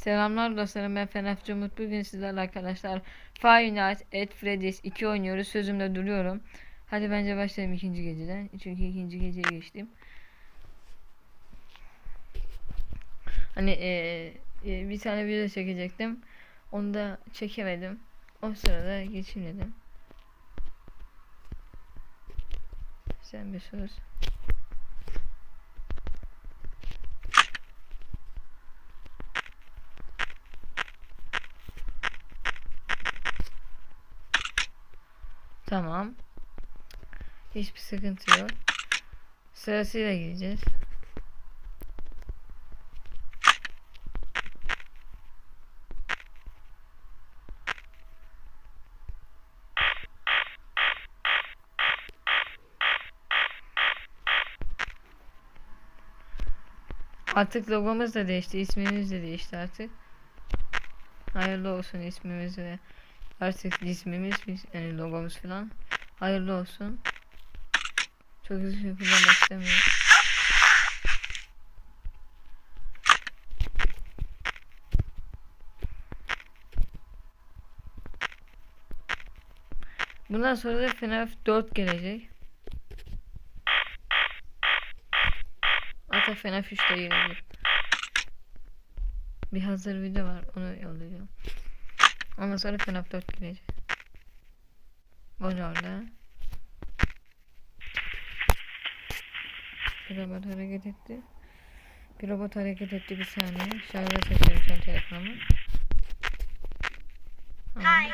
Selamlar dostlarım ben FNF Cumhut. Bugün sizlerle arkadaşlar Five Nights at Freddy's 2 oynuyoruz. Sözümde duruyorum. Hadi bence başlayalım ikinci geceden. Çünkü ikinci geceye geçtim. Hani eee, e, bir tane video çekecektim. Onu da çekemedim. O sırada geçeyim dedim. Sen bir sus. Tamam. Hiçbir sıkıntı yok. Sırasıyla gideceğiz. Artık logomuz da değişti, ismimiz de değişti artık. Hayırlı olsun ismimiz ve artık ismimiz, yani logomuz falan. Hayırlı olsun. Çok hızlı kullanmak istemiyorum. Bundan sonra da FNAF 4 gelecek. Hatta FNAF 3 de gelebilir. Bir hazır video var onu yollayacağım. Ondan sonra FNAF 4 gelecek. Ne orada? Bir robot hareket etti. Bir robot hareket etti bir saniye. Şarja çekiyorum şu an telefonumu. Hi.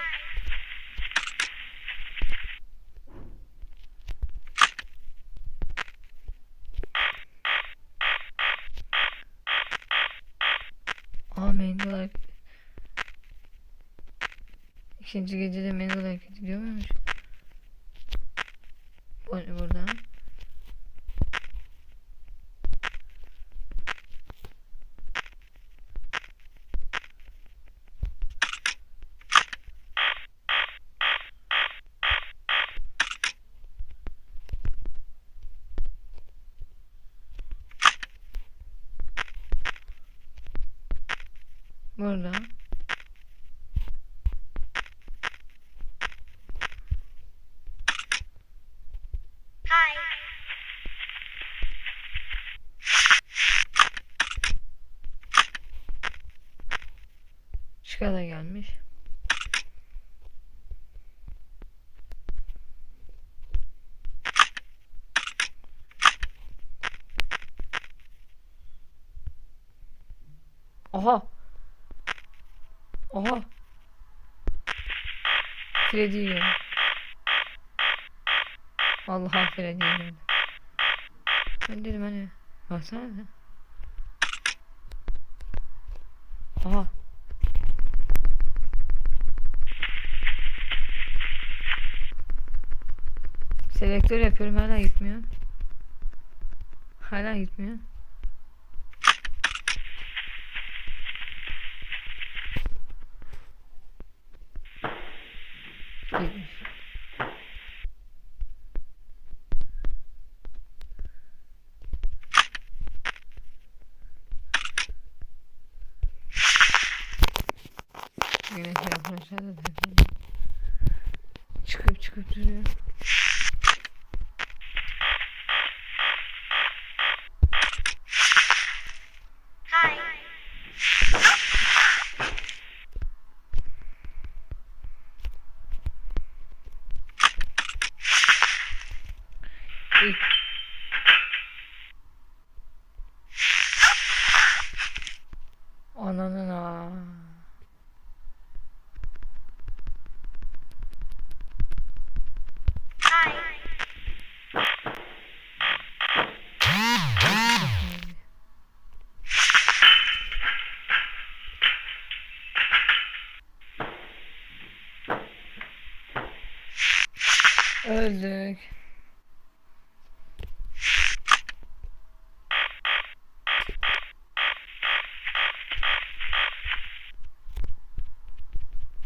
Mangle hareket. İkinci gecede Mangle hareket ediyor muymuş? Burada? Burada. Şıka da gelmiş. Aha. Aha. Freddy yiyor. Vallahi Freddy yiyor. Ben dedim hani. Baksana. Aha. Selektör yapıyorum hala gitmiyor. Hala gitmiyor. Gitmiş. Yine şey yapmışlar da. Çıkıp çıkıp duruyor. Öldük.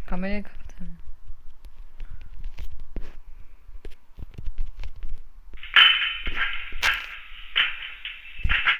Kamerayı